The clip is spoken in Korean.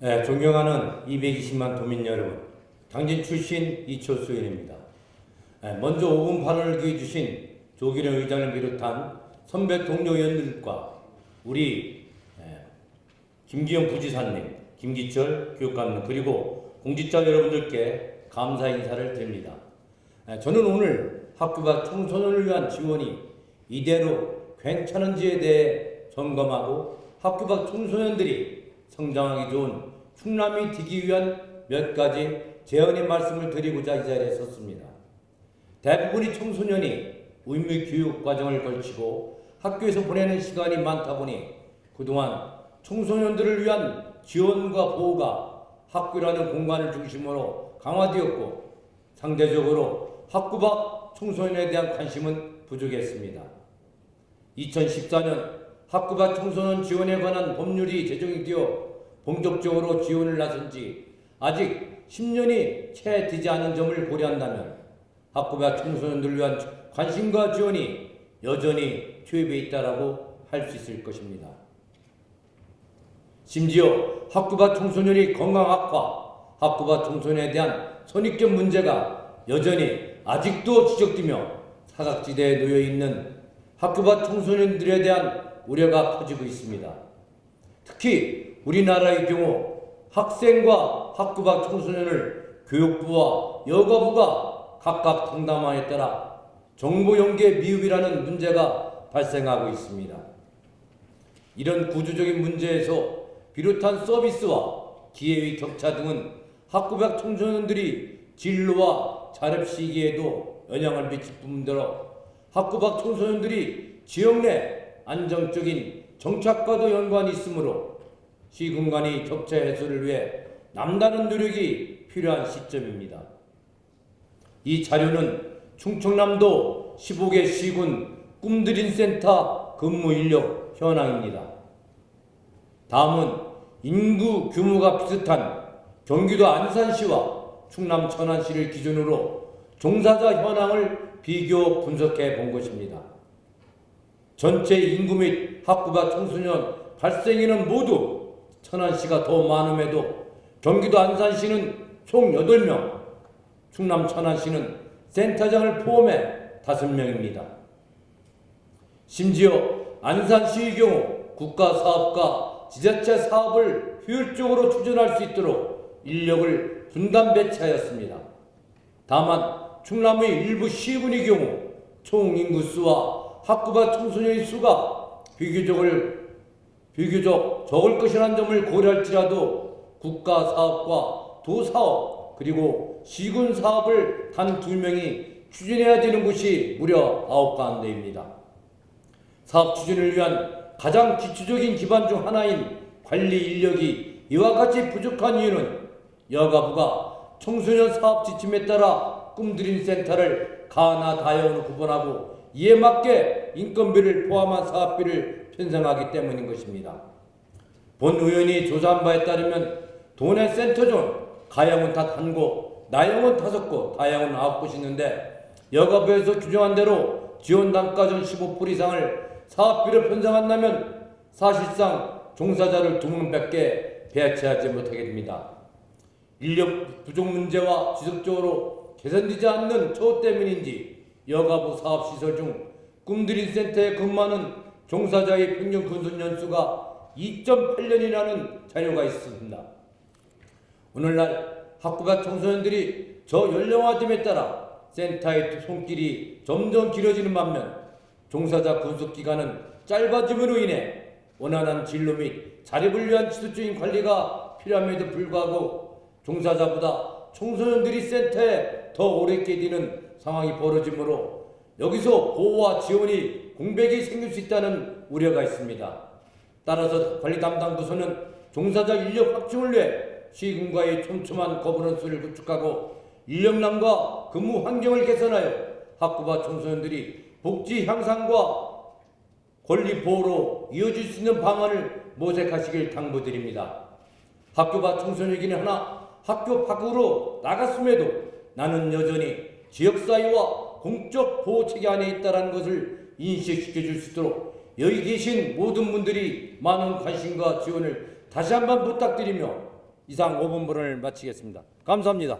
네, 존경하는 220만 도민 여러분, 당진 출신 이철수 의원입니다. 네, 먼저 5분 발언을 기해 주신 조기령 의장을 비롯한 선배 동료 의원들과 우리 예, 김기영 부지사님, 김기철 교육감님 그리고 공직자 여러분들께 감사 인사를 드립니다. 예, 저는 오늘 학교 밖 청소년을 위한 지원이 이대로 괜찮은지에 대해 점검하고 학교 밖 청소년들이 성장하기 좋은 충남이 되기 위한 몇 가지 제언의 말씀을 드리고자 이 자리에 섰습니다. 대부분의 청소년이 의무 교육 과정을 걸치고 학교에서 보내는 시간이 많다 보니 그동안 청소년들을 위한 지원과 보호가 학교라는 공간을 중심으로 강화되었고 상대적으로 학교 밖 청소년에 대한 관심은 부족했습니다. 2014년 밖 청소년 지원에 관한 법률이 제정이 되어 본격적으로 지원을 나선 지 아직 10년이 채 되지 않은 점을 고려한다면 학교 밖 청소년들을 위한 관심과 지원이 여전히 투입해 있다라고 할 수 있을 것입니다. 심지어 밖 청소년이 건강 악화, 밖 청소년에 대한 선입견 문제가 여전히 아직도 지적되며 사각지대에 놓여 있는 학교 밖 청소년들에 대한 우려가 커지고 있습니다. 특히 우리나라의 경우 학생과 학교 밖 청소년을 교육부와 여가부가 각각 상담함에 따라 정보 연계 미흡이라는 문제가 발생하고 있습니다. 이런 구조적인 문제에서 비롯한 서비스와 기회의 격차 등은 학교 밖 청소년들이 진로와 자립 시기에도 영향을 미칠 뿐더러 학교 밖 청소년들이 지역 내 안정적인 정착과도 연관이 있으므로 시군 간의 격차 해소를 위해 남다른 노력이 필요한 시점입니다. 이 자료는 충청남도 15개 시군 꿈드린 센터 근무 인력 현황입니다. 다음은 인구 규모가 비슷한 경기도 안산시와 충남 천안시를 기준으로 종사자 현황을 비교 분석해 본 것입니다. 전체 인구 및 학부가 청소년 발생인은 모두 천안시가 더 많음에도 경기도 안산시는 총 8명, 충남 천안시는 센터장을 포함해 5명입니다. 심지어 안산시의 경우 국가 사업과 지자체 사업을 효율적으로 추진할 수 있도록 인력을 분담 배치하였습니다. 다만 충남의 일부 시군의 경우 총 인구수와 학부가 청소년의 수가 비교적을 비교적 적을 것이라는 점을 고려할지라도 국가 사업과 도 사업 그리고 시군 사업을 단 두 명이 추진해야 되는 곳이 무려 아홉 가운데입니다. 사업 추진을 위한 가장 기초적인 기반 중 하나인 관리 인력이 이와 같이 부족한 이유는 여가부가 청소년 사업 지침에 따라 꿈드림 센터를 가나 다연으로 구분하고 이에 맞게 인건비를 포함한 사업비를 편성하기 때문인 것입니다. 본 의원이 조사한 바에 따르면 도내 센터존 가양은 단한 곳, 나양은 다섯 곳, 다양은 아홉 곳이 있는데 여가부에서 규정한 대로 지원 단가전 15% 이상을 사업비를 편성한다면 사실상 종사자를 두 명 밖에 배치하지 못하게 됩니다. 인력 부족 문제와 지속적으로 개선되지 않는 저 때문인지 여가부 사업시설 중 꿈드린 센터에 근무하는 종사자의 평균 근속 연수가 2.8년이라는 자료가 있습니다. 오늘날 학교가 청소년들이 저 연령화됨에 따라 센터의 손길이 점점 길어지는 반면 종사자 근속 기간은 짧아짐으로 인해 원활한 진로 및 자립을 위한 지속적인 관리가 필요함에도 불구하고 종사자보다 청소년들이 센터에 더 오래 되는 상황이 벌어지므로 여기서 보호와 지원이 공백이 생길 수 있다는 우려가 있습니다. 따라서 관리 담당 부서는 종사자 인력 확충을 위해 시군과의 촘촘한 거버넌스를 구축하고 인력난과 근무 환경을 개선하여 학부와 청소년들이 복지 향상과 권리 보호로 이어질 수 있는 방안을 모색하시길 당부드립니다. 학교 밖 청소년이긴 하나 학교 밖으로 나갔음에도 나는 여전히 지역사회와 공적 보호 체계 안에 있다는 것을 인식시켜 줄 수 있도록 여기 계신 모든 분들이 많은 관심과 지원을 다시 한번 부탁드리며 이상 5분분을 마치겠습니다. 감사합니다.